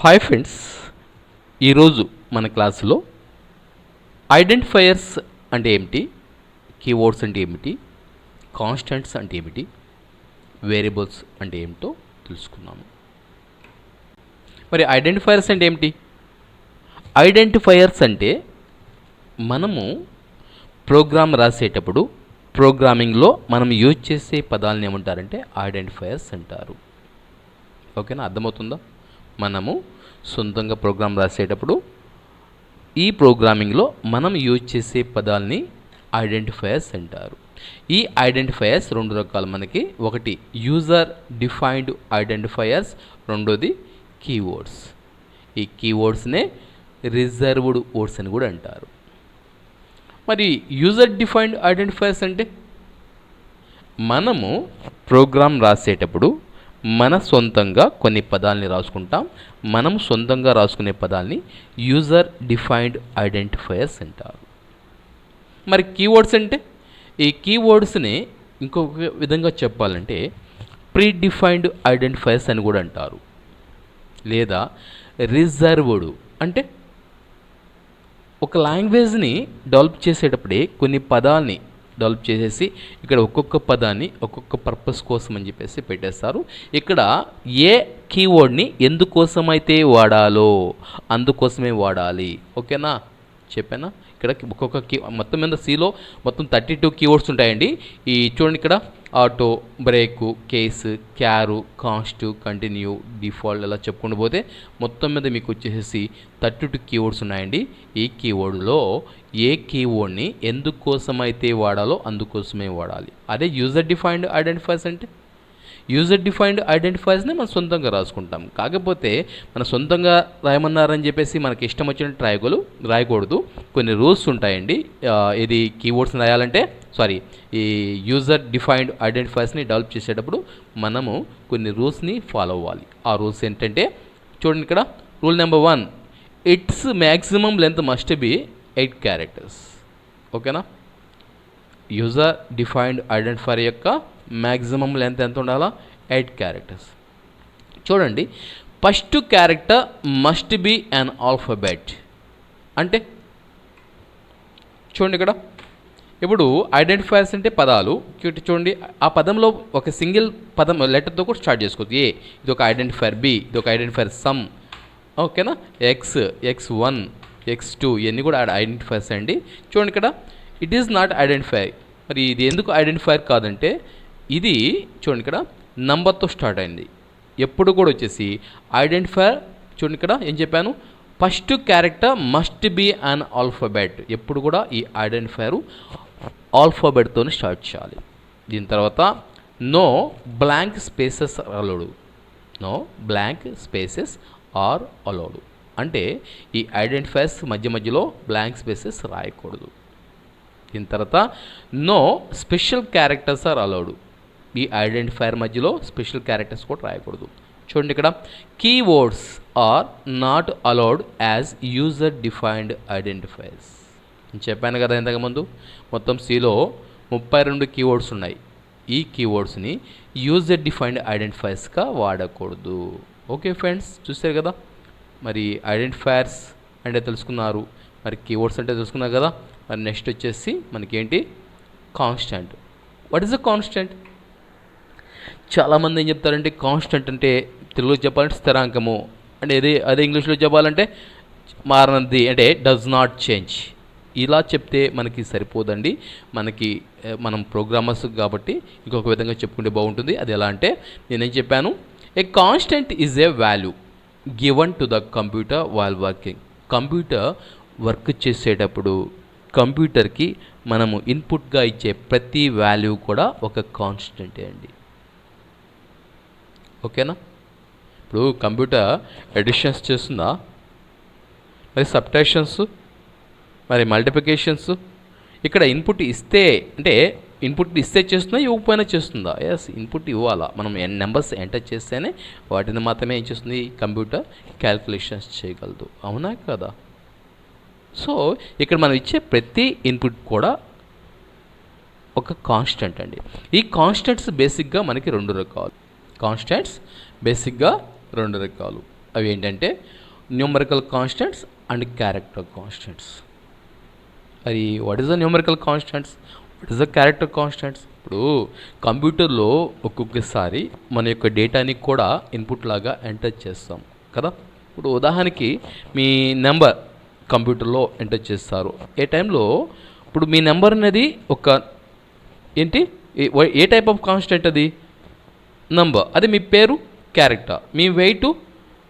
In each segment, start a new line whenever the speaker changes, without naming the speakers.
Hi friends ఈరోజు మన క్లాసులో ఐడెంటిఫైయర్స్ అంటే ఏమిటి? కీవర్డ్స్ అంటే ఏమిటి? కాన్స్టెంట్స్ అంటే ఏమిటి? వేరియబుల్స్ అంటే ఏమిటో తెలుసుకున్నాము మరి ఐడెంటిఫైయర్స్ అంటే ఏమిటి? ఐడెంటిఫైయర్స్ అంటే మనము ప్రోగ్రామ్ రాసేటప్పుడు ప్రోగ్రామింగ్లో మనం యూజ్ చేసే పదాలను ఏమంటారంటే ఐడెంటిఫైయర్స్ అంటారు. ఓకేనా అర్థమవుతుందా? మనము సొంతంగా ప్రోగ్రామ్ రాసేటప్పుడు ఈ ప్రోగ్రామింగ్లో మనం యూజ్ చేసే పదాలని ఐడెంటిఫైయర్స్ అంటారు. ఈ ఐడెంటిఫైయర్స్ రెండు రకాలు మనకి. ఒకటి యూజర్ డిఫైన్డ్ ఐడెంటిఫైయర్స్. రెండోది కీవర్డ్స్. ఈ కీవర్డ్స్నే రిజర్వ్డ్ వర్డ్స్ అని కూడా అంటారు. మరి యూజర్ డిఫైన్డ్ ఐడెంటిఫైయర్స్ అంటే? మనము ప్రోగ్రామ్ రాసేటప్పుడు మన సొంతంగా కొన్ని పదాలని రాసుకుంటాం. మనం సొంతంగా రాసుకునే పదాలని యూజర్ డిఫైన్డ్ ఐడెంటిఫైయర్స్ అంటారు. మరి కీవర్డ్స్ అంటే? ఈ కీవర్డ్స్ని ఇంకొక విధంగా చెప్పాలంటే ప్రీ డిఫైన్డ్ ఐడెంటిఫైయర్స్ అని కూడా అంటారు. లేదా రిజర్వ్డ్ అంటే ఒక లాంగ్వేజ్ని డెవలప్ చేసేటప్పుడే కొన్ని పదాలని డెవలప్ చేసేసి ఇక్కడ ఒక్కొక్క పదాన్ని ఒక్కొక్క పర్పస్ కోసం అని చెప్పేసి పెట్టేస్తారు. ఇక్కడ ఏ కీవర్డ్ని ఎందుకోసమైతే వాడాలో అందుకోసమే వాడాలి. ఓకేనా? చెప్పానా? ఇక్కడ ఒక్కొక్క కీ మొత్తం మీద సిలో మొత్తం థర్టీ టూ కీవర్డ్స్ ఉంటాయండి. ఈ చూడండి ఇక్కడ auto break case char const continue default అలా చెప్పుకుంటూ పోతే మొత్తం మీద మీకు వచ్చేసి థర్టీ టూ కీవర్డ్స్ ఉన్నాయండి. ఈ కీవర్డ్లో ఏ కీవర్డ్ని ఎందుకోసమైతే వాడాలో అందుకోసమే వాడాలి. అదే యూజర్ డిఫైన్డ్ ఐడెంటిఫైస్ అంటే? యూజర్ డిఫైన్డ్ ఐడెంటిఫైర్స్ని మనం సొంతంగా రాసుకుంటాం. కాకపోతే మన సొంతంగా రాయమన్నారని చెప్పేసి మనకి ఇష్టం వచ్చినట్టు రాయగలు రాయకూడదు. కొన్ని రూల్స్ ఉంటాయండి. ఇది కీవర్డ్స్ని రాయాలంటే సారీ ఈ యూజర్ డిఫైన్డ్ ఐడెంటిఫైర్స్ని డెవలప్ చేసేటప్పుడు మనము కొన్ని రూల్స్ని ఫాలో అవ్వాలి. ఆ రూల్స్ ఏంటంటే చూడండి ఇక్కడ rule number one it's maximum length must be eight characters. ఓకేనా? యూజర్ డిఫైన్డ్ ఐడెంటిఫైర్ యొక్క మ్యాక్సిమం లెంత్ ఎంత ఉండాలా? ఎయిట్ క్యారెక్టర్స్ చూడండి first character must be an alphabet అంటే చూడండి ఇక్కడ. ఇప్పుడు ఐడెంటిఫైర్స్ అంటే పదాలు. చూడండి ఆ పదంలో ఒక సింగిల్ పదం లెటర్తో కూడా స్టార్ట్ చేసుకోవచ్చు. ఏ ఇది ఒక ఐడెంటిఫైర్ బి ఇది ఒక ఐడెంటిఫైర్ సమ్ ఓకేనా X X one X two ఇవన్నీ కూడా ఐడెంటిఫైర్స్ అండి. చూడండి ఇక్కడ. ఇట్ ఈస్ నాట్ ఐడెంటిఫై మరి ఇది ఎందుకు ఐడెంటిఫైర్ కాదంటే ఇది చూడండి ఇక్కడ నంబర్తో స్టార్ట్ అయింది. ఎప్పుడు కూడా వచ్చేసి ఐడెంటిఫైర్ చూడండి ఇక్కడ ఏం చెప్పాను? First character must be an alphabet ఎప్పుడు కూడా ఈ ఐడెంటిఫైర్ ఆల్ఫాబెట్తో స్టార్ట్ చేయాలి. దీని తర్వాత no blank spaces allowed no blank spaces are allowed అంటే ఈ ఐడెంటిఫైర్స్ మధ్య మధ్యలో బ్లాంక్ స్పేసెస్ రాయకూడదు. దీని తర్వాత no special characters are allowed ఈ ఐడెంటిఫైర్ మధ్యలో స్పెషల్ క్యారెక్టర్స్ కూడా రాయకూడదు. చూడండి ఇక్కడ keywords are not allowed as user defined identifiers నేను చెప్పాను కదా ఇంతకుముందు మొత్తం సిలో ముప్పై రెండు కీవర్డ్స్ ఉన్నాయి. ఈ కీవర్డ్స్ని యూజర్ డిఫైన్డ్ ఐడెంటిఫైర్స్గా వాడకూడదు. ఓకే ఫ్రెండ్స్ చూశారు కదా? మరి ఐడెంటిఫైర్స్ అంటే తెలుసుకున్నారు. మరి కీవర్డ్స్ అంటే తెలుసుకున్నారు కదా? మరి నెక్స్ట్ వచ్చేసి మనకేంటి? Constant what is a constant చాలామంది ఏం చెప్తారంటే కాన్స్టెంట్ అంటే తెలుగులో చెప్పాలంటే స్థిరాంకము. అంటే అదే అదే ఇంగ్లీష్లో చెప్పాలంటే మారనది అంటే డస్ నాట్ చేంజ్ ఇలా చెప్తే మనకి సరిపోదండి. మనకి మనం ప్రోగ్రామర్స్ కాబట్టి ఇంకొక విధంగా చెప్పుకుంటే బాగుంటుంది. అది ఎలా అంటే నేనేం చెప్పాను? A constant is a value given to the computer while working computer work చేసేటప్పుడు కంప్యూటర్కి మనము ఇన్పుట్గా ఇచ్చే ప్రతి వాల్యూ కూడా ఒక కాన్స్టెంటే అండి. ఓకేనా? ఇప్పుడు కంప్యూటర్ ఎడిషన్స్ చేస్తుందా? మరి సబ్ట్రాక్షన్స్? మరి మల్టిప్లికేషన్స్? ఇక్కడ ఇన్పుట్ ఇస్తే అంటే ఇన్పుట్ ఇస్తే చేస్తుందా ఇవ్వకపోయినా చేస్తుందా? ఎస్ ఇన్పుట్ ఇవ్వాలా. మనం ఎన్ నెంబర్స్ ఎంటర్ చేస్తేనే వాటిని మాత్రమే ఏం చేస్తుంది? కంప్యూటర్ క్యాల్కులేషన్స్ చేయగలదు. అవునా కదా? సో ఇక్కడ మనం ఇచ్చే ప్రతి ఇన్పుట్ కూడా ఒక కాన్స్టెంట్ అండి. ఈ కాన్స్టెంట్స్ బేసిక్గా మనకి రెండు రకాలు. కాన్స్టెంట్స్ బేసిక్గా రెండు రకాలు. అవి ఏంటంటే numerical constants and character constants. మరి what is the numerical constants what is the character constants ఇప్పుడు కంప్యూటర్లో ఒక్కొక్కసారి మన యొక్క డేటాని కూడా ఇన్పుట్ లాగా ఎంటర్ చేస్తాం కదా? ఇప్పుడు ఉదాహరణకి మీ నెంబర్ కంప్యూటర్లో ఎంటర్ చేస్తారు. ఏ టైంలో? ఇప్పుడు మీ నెంబర్ అనేది ఒక ఏంటి? ఏ- ఏ టైప్ ఆఫ్ కాన్స్టెంట్ అది? నంబర్ అది మీ పేరు క్యారెక్టర్ మీ వెయిట్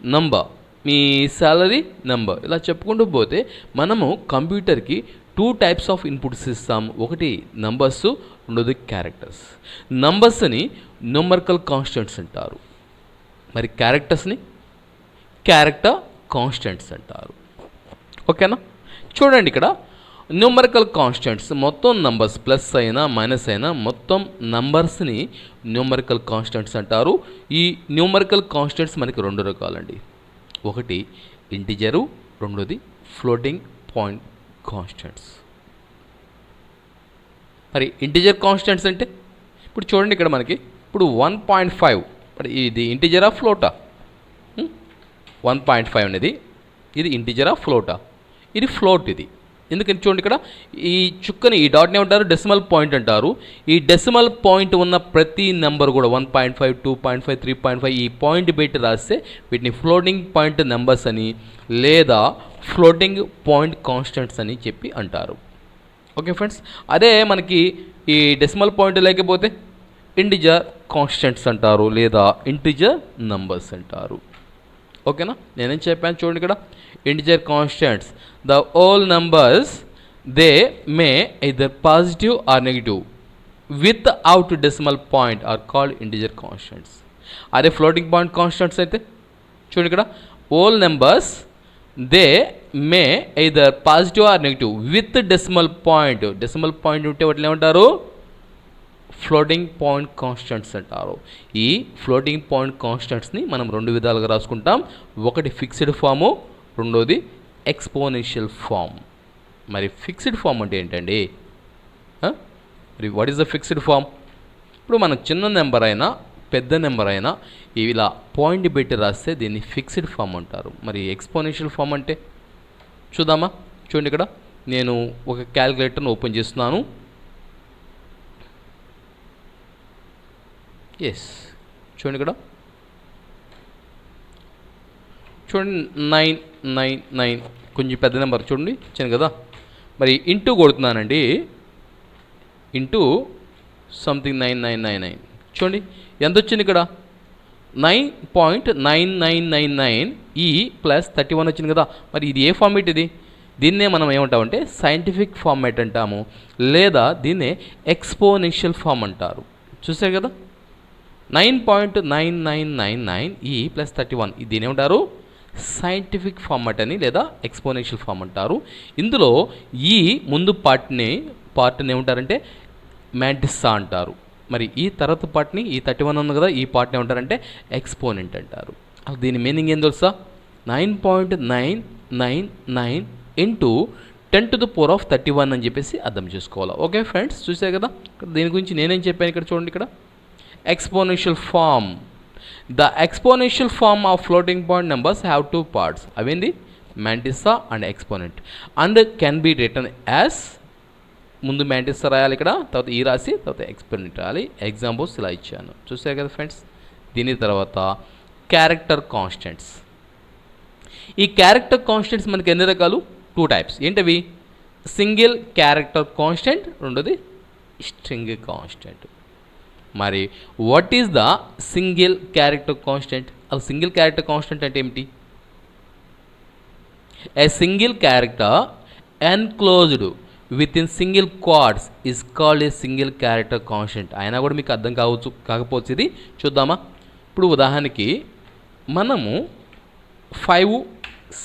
నంబర్ మీ శాలరీ నంబర్ ఇలా చెప్పుకుంటూ పోతే మనము కంప్యూటర్కి టూ టైప్స్ ఆఫ్ ఇన్పుట్స్ ఇస్తాము ఒకటి నంబర్స్ రెండోది క్యారెక్టర్స్ నంబర్స్ని న్యూమర్కల్ కాన్స్టెంట్స్ అంటారు. మరి క్యారెక్టర్స్ని క్యారెక్టర్ కాన్స్టెంట్స్ అంటారు. ఓకేనా చూడండి ఇక్కడ న్యూమరికల్ కాన్స్టెంట్స్ మొత్తం నంబర్స్ ప్లస్ అయినా మైనస్ అయినా మొత్తం నంబర్స్ని న్యూమరికల్ కాన్స్టెంట్స్ అంటారు. ఈ న్యూమరికల్ కాన్స్టెంట్స్ మనకి రెండు రకాలండి. ఒకటి ఇంటిజరు రెండోది ఫ్లోటింగ్ పాయింట్ కాన్స్టెంట్స్ మరి ఇంటిజర్ కాన్స్టెంట్స్ అంటే? ఇప్పుడు చూడండి ఇక్కడ మనకి. ఇప్పుడు వన్ పాయింట్ ఫైవ్ మరి ఇది ఇంటిజరా ఫ్లోటా వన్ పాయింట్ ఫైవ్ అనేది ఇది ఇంటిజరా ఫ్లోటా ఇది ఫ్లోట్ ఇది. ఎందుకని చూడండి ఇక్కడ ఈ చుక్కని ఈ డాట్ని ఏమంటారు? డెసిమల్ పాయింట్ అంటారు. ఈ డెసిమల్ పాయింట్ ఉన్న ప్రతి నెంబర్ కూడా one point five two point five three point five ఈ పాయింట్ పెట్టి రాస్తే వీటిని ఫ్లోటింగ్ పాయింట్ నెంబర్స్ అని లేదా ఫ్లోటింగ్ పాయింట్ కాన్స్టెంట్స్ అని చెప్పి అంటారు. ఓకే ఫ్రెండ్స్ అదే మనకి ఈ డెసిమల్ పాయింట్ లేకపోతే ఇంటిజర్ కాన్స్టెంట్స్ అంటారు లేదా ఇంటిజర్ నంబర్స్ అంటారు. ఓకేనా నేనేం చెప్పాను చూడండి ఇక్కడ. Integer constants the whole numbers they may either positive or negative without decimal point are called integer constants అదే ఫ్లోటింగ్ పాయింట్ కాన్స్టెంట్స్ అయితే? చూడండి ఇక్కడ. Whole numbers they may either positive or negative with decimal point decimal point ఉంటే వాటిని ఏమంటారు? Floating point constants అంటారు. ఈ floating point కాన్స్టెంట్స్ని మనం రెండు విధాలుగా రాసుకుంటాం. ఒకటి ఫిక్స్డ్ ఫాము రెండోది ఎక్స్పోనెన్షియల్ ఫామ్ మరి ఫిక్స్డ్ ఫామ్ అంటే ఏంటండి? మరి what is the fixed form ఇప్పుడు మనం చిన్న నెంబర్ అయినా పెద్ద నెంబర్ అయినా ఇలా పాయింట్ పెట్టి రాస్తే దీన్ని ఫిక్స్డ్ ఫామ్ అంటారు. మరి ఎక్స్పోనెన్షియల్ ఫామ్ అంటే? చూద్దామా? చూడండి ఇక్కడ. నేను ఒక క్యాలిక్యులేటర్ను ఓపెన్ చేస్తున్నాను. ఎస్ చూడండి ఇక్కడ. చూడండి నైన్ నైన్ నైన్ కొంచెం పెద్ద నెంబర్ చూడండి చిన్న కదా. మరి into కొడుతున్నానండి. Into something nine nine nine nine చూడండి ఎంత వచ్చింది ఇక్కడ? Nine point nine nine nine nine E plus thirty one వచ్చింది కదా. మరి ఇది ఏ ఫార్మేట్ ఇది? దీన్నే మనం ఏమంటామంటే సైంటిఫిక్ ఫార్మేట్ అంటాము. లేదా దీన్నే ఎక్స్పోనెన్షియల్ ఫామ్ అంటారు. చూసారు కదా? Nine point nine nine nine nine E plus thirty one దీని ఏమంటారు సైంటిఫిక్ ఫార్మట్ అని లేదా ఎక్స్పోనెన్షియల్ ఫామ్ అంటారు. ఇందులో ఈ ముందు పార్ట్ని పార్ట్ని ఏమంటారంటే మ్యాంటిస్సా అంటారు. మరి ఈ తర్వాత పార్ట్ని ఈ థర్టీ వన్ ఉంది కదా ఈ పార్ట్ని ఏమంటారంటే ఎక్స్పోనెంట్ అంటారు. అసలు దీని మీనింగ్ ఏం తెలుసా? Nine point nine nine nine into ten to the power of thirty one అని చెప్పేసి అర్థం చేసుకోవాలి. ఓకే ఫ్రెండ్స్ చూసే కదా? దీని గురించి నేనేం చెప్పాను ఇక్కడ చూడండి ఇక్కడ. Exponential form the exponential form of floating point numbers have two parts అవేంది mantissa and exponent and can be written as ముందు మ్యాంటిసా రాయాలి ఇక్కడ తర్వాత ఈ రాసి తర్వాత ఎక్స్పోనెంట్ రాయాలి. ఎగ్జాంపుల్స్ ఇలా ఇచ్చాను చూసారు కదా ఫ్రెండ్స్ దీని తర్వాత క్యారెక్టర్ కాన్స్టెంట్స్ ఈ క్యారెక్టర్ కాన్స్టెంట్స్ మనకి ఎన్ని రకాలు? టూ టైప్స్ ఏంటవి? సింగిల్ క్యారెక్టర్ కాన్స్టెంట్ రెండోది స్ట్రింగ్ కాన్స్టెంట్ మరి what is the single character constant అసలు సింగిల్ క్యారెక్టర్ కాన్స్టెంట్ అంటే ఏమిటి? A single character enclosed within single quotes is called a single character constant అయినా కూడా మీకు అర్థం కావచ్చు కాకపోతే ఇది. చూద్దామా? ఇప్పుడు ఉదాహరణకి మనము ఫైవ్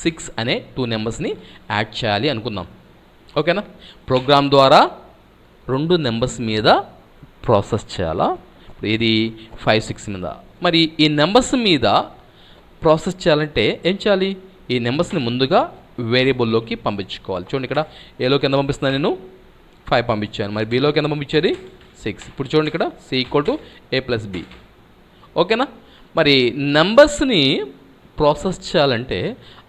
సిక్స్ అనే టూ నెంబర్స్ని యాడ్ చేయాలి అనుకుందాం. ఓకేనా ప్రోగ్రామ్ ద్వారా రెండు నెంబర్స్ మీద ప్రాసెస్ చేయాలా? ఇప్పుడు ఇది ఫైవ్ సిక్స్ మీద మరి ఈ నెంబర్స్ మీద ప్రాసెస్ చేయాలంటే ఏం చేయాలి? ఈ నెంబర్స్ని ముందుగా వేరియబుల్లోకి పంపించుకోవాలి. చూడండి ఇక్కడ ఏలోకి ఎంత పంపిస్తున్నాను నేను? ఫైవ్ పంపించాను. మరి బీలోకి ఎంత పంపించేది? సిక్స్. ఇప్పుడు చూడండి ఇక్కడ C equal to A plus B. ఓకేనా? మరి నెంబర్స్ని ప్రాసెస్ చేయాలంటే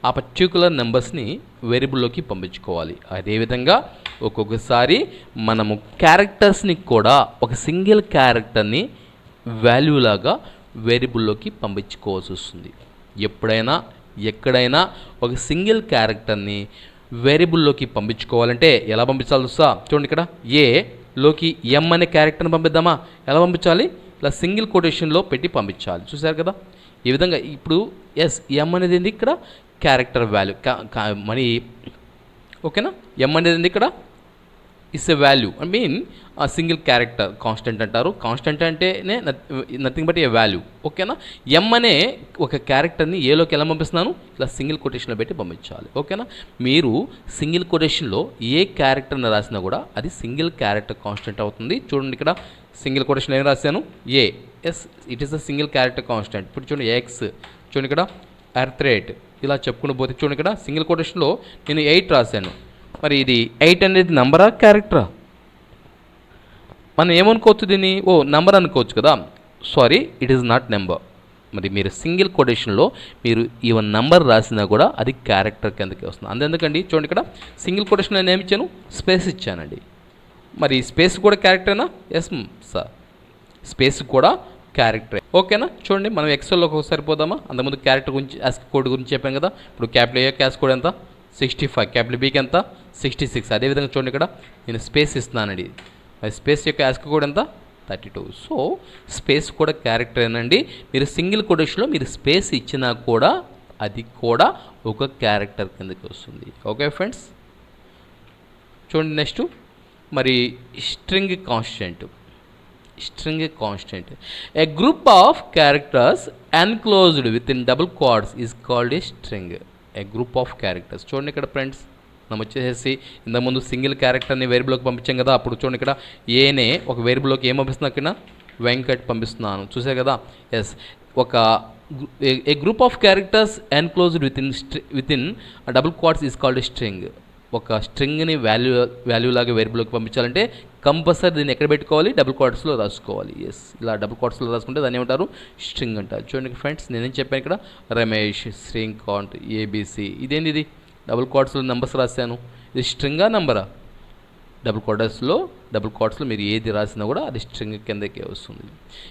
ఆ పర్టికులర్ నెంబర్స్ని వేరియబుల్లోకి పంపించుకోవాలి. అదేవిధంగా ఒక్కొక్కసారి మనము క్యారెక్టర్స్ని కూడా ఒక సింగిల్ క్యారెక్టర్ని వాల్యూ లాగా వేరియబుల్లోకి పంపించుకోవాల్సి వస్తుంది. ఎప్పుడైనా ఎక్కడైనా ఒక సింగిల్ క్యారెక్టర్ని వేరియబుల్లోకి పంపించుకోవాలంటే ఎలా పంపించాలి వస్తా? చూడండి ఇక్కడ. ఏ లోకి ఎం అనే క్యారెక్టర్ని పంపిద్దామా? ఎలా పంపించాలి? ఇలా సింగిల్ కొటేషన్లో పెట్టి పంపించాలి. చూసారు కదా? ఈ విధంగా ఇప్పుడు ఎస్ ఎం అనేది ఏంది ఇక్కడ? క్యారెక్టర్ వాల్యూ మనీ ఓకేనా ఎం అనేది ఇక్కడ? Is a value I mean ఆ సింగిల్ క్యారెక్టర్ కాన్స్టెంట్ అంటారు. కాన్స్టెంట్ అంటేనే నథింగ్ బట్ ఏ వాల్యూ ఓకేనా ఎం అనే ఒక క్యారెక్టర్ని ఏలోకి ఎలా పంపిస్తున్నాను? ఇలా సింగిల్ కొటేషన్లో పెట్టి పంపించాలి. ఓకేనా మీరు సింగిల్ కొటేషన్లో ఏ క్యారెక్టర్ని రాసినా కూడా అది సింగిల్ క్యారెక్టర్ కాన్స్టెంట్ అవుతుంది. చూడండి ఇక్కడ సింగిల్ కొటేషన్ ఏం రాశాను? A yes it is a single character constant ఇప్పుడు చూడండి ఎక్స్ చూడండి ఇక్కడ ఎర్త్ రేట్ ఇలా చెప్పుకుని పోతే చూడండి ఇక్కడ సింగిల్ కొటేషన్లో నేను ఎయిట్ రాశాను. మరి ఇది ఎయిట్ అనేది నంబరా క్యారెక్టరా? మనం ఏమనుకోవచ్చు దీన్ని? ఓ నంబర్ అనుకోవచ్చు కదా. Sorry it is not number మరి మీరు సింగిల్ కొటేషన్లో మీరు ఈవెన్ నంబర్ రాసినా కూడా అది క్యారెక్టర్ కిందకి వస్తుంది. అందుకండి చూడండి ఇక్కడ సింగిల్ కొటేషన్ నేను ఏమి ఇచ్చాను? స్పేస్ ఇచ్చానండి. మరి స్పేస్ కూడా క్యారెక్టర్నా? ఎస్ సార్ స్పేస్ కూడా క్యారెక్టర్ ఓకేనా చూడండి మనం ఎక్సెల్లోకి ఒకసారి పోదామా? అంతకుముందు క్యారెక్టర్ గురించి యాస్క్ కోడ్ గురించి చెప్పాం కదా? ఇప్పుడు క్యాపిటల్ ఏ క్యాష్ కోడ్ ఎంత? సిక్స్టీ ఫైవ్ క్యాపిటల్ బీకి ఎంత? సిక్స్టీ సిక్స్ అదేవిధంగా చూడండి ఇక్కడ నేను స్పేస్ ఇస్తున్నానండి. స్పేస్ యొక్క యాస్క్ కోడ్ ఎంత? థర్టీ టూ సో స్పేస్ కూడా క్యారెక్టర్ ఏనండి. మీరు సింగిల్ కొటేషన్లో మీరు స్పేస్ ఇచ్చినా కూడా అది కూడా ఒక క్యారెక్టర్ కిందకి వస్తుంది. ఓకే ఫ్రెండ్స్ చూడండి నెక్స్ట్ మరి string constant string constant A group of characters enclosed within double is called called string. String group group of characters చూడండి ఇక్కడ ఫ్రెండ్స్ మనం వచ్చేసి ఇంతకుముందు సింగిల్ క్యారెక్టర్ని వేరియబుల్లోకి పంపించాం కదా అప్పుడు చూడండి ఇక్కడ ఏనే ఒక వేరియబుల్లోకి ఏం పంపిస్తున్నా ఇక్కడ? వెంకట్ పంపిస్తున్నాను. చూసే కదా? ఎస్ ఒక a group of characters enclosed within within double quotes is called string ఒక స్ట్రింగ్ని వాల్యూ వాల్యూ లాగా వేరియబుల్లోకి పంపించాలంటే కంపల్సరీ దీన్ని ఎక్కడ పెట్టుకోవాలి? డబుల్ క్వార్ట్స్లో రాసుకోవాలి. ఎస్ ఇలా డబుల్ క్వార్ట్స్లో రాసుకుంటే దాన్ని ఏమంటారు? స్ట్రింగ్ అంటారు. చూడండి ఫ్రెండ్స్ నేనేం చెప్పాను ఇక్కడ? రమేష్ శ్రీకాంత్ ఏబీసీ ఇదేంటి ఇది డబుల్ క్వార్ట్స్లో నెంబర్స్ రాశాను. ఇది స్ట్రింగా నెంబరా? డబుల్ క్వార్టర్స్లో డబుల్ క్వార్ట్స్లో మీరు ఏది రాసినా కూడా అది స్ట్రింగ్ కిందకే వస్తుంది.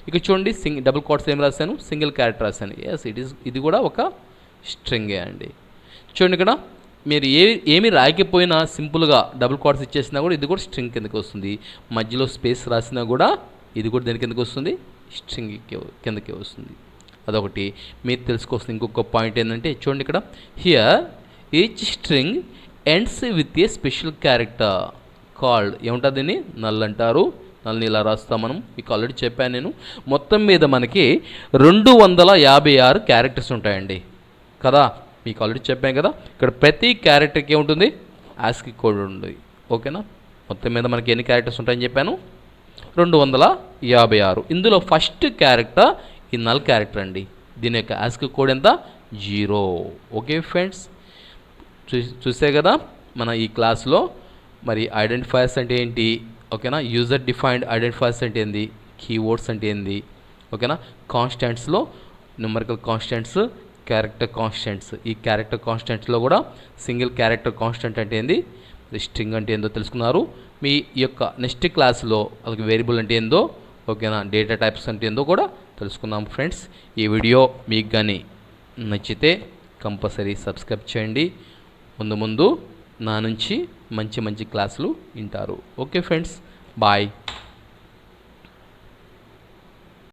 ఇక చూడండి సింగ్ డబుల్ క్వార్ట్స్ ఏం రాశాను? సింగిల్ క్యారెక్టర్ రాశాను. ఎస్ ఇట్ ఈస్ ఇది కూడా ఒక స్ట్రింగే అండి. చూడండి ఇక్కడ. మీరు ఏ ఏమి రాయకపోయినా సింపుల్గా డబుల్ క్వార్ట్స్ ఇచ్చేసినా కూడా ఇది కూడా స్ట్రింగ్ కిందకి వస్తుంది. మధ్యలో స్పేస్ రాసినా కూడా ఇది కూడా దేని కిందకి వస్తుంది? స్ట్రింగ్ కిందకి వస్తుంది. అదొకటి. మీరు తెలుసుకోవాల్సిన ఇంకొక పాయింట్ ఏంటంటే చూడండి ఇక్కడ. Here each string ends with a special character called ఏముంటుంది దీన్ని? నల్ అంటారు. నల్ని ఇలా రాస్తాం మనం. మీకు ఆల్రెడీ చెప్పాను నేను. మొత్తం మీద మనకి రెండు వందల యాభై ఆరు క్యారెక్టర్స్ ఉంటాయండి. కదా? మీకు ఆల్రెడీ చెప్పాను కదా ఇక్కడ ప్రతి క్యారెక్టర్కి ఏముంటుంది? ఆస్కి కోడ్ ఉంది. ఓకేనా మొత్తం మీద మనకి ఎన్ని క్యారెక్టర్స్ ఉంటాయని చెప్పాను? రెండు వందల యాభై ఆరు. ఇందులో ఫస్ట్ క్యారెక్టర్ ఈ నల్ క్యారెక్టర్ అండి. దీని యొక్క ఆస్కి కోడ్ ఎంత? జీరో. ఓకే ఫ్రెండ్స్ చూ చూసే కదా మన ఈ క్లాస్లో మరి ఐడెంటిఫైర్స్ అంటే ఏంటి? ఓకేనా యూజర్ డిఫైన్డ్ ఐడెంటిఫైర్స్ అంటే ఏంది? కీవర్డ్స్ అంటే ఏంది? ఓకేనా కాన్స్టెంట్స్లో న్యూమరికల్ కాన్స్టెంట్స్ క్యారెక్టర్ కాన్స్టెంట్స్ ఈ క్యారెక్టర్ కాన్స్టెంట్స్లో కూడా సింగిల్ క్యారెక్టర్ కాన్స్టెంట్ అంటే ఏంది? స్ట్రింగ్ అంటే ఏందో తెలుసుకున్నారు. మీ యొక్క నెక్స్ట్ క్లాస్లో అలాగే వేరియబుల్ అంటే ఏందో ఓకేనా డేటా టైప్స్ అంటే ఏందో కూడా తెలుసుకుందాం ఫ్రెండ్స్ ఈ వీడియో మీకు కానీ నచ్చితే కంపల్సరీ సబ్స్క్రైబ్ చేయండి. ముందు ముందు నా నుంచి మంచి మంచి క్లాసులు వింటారు. Okay friends bye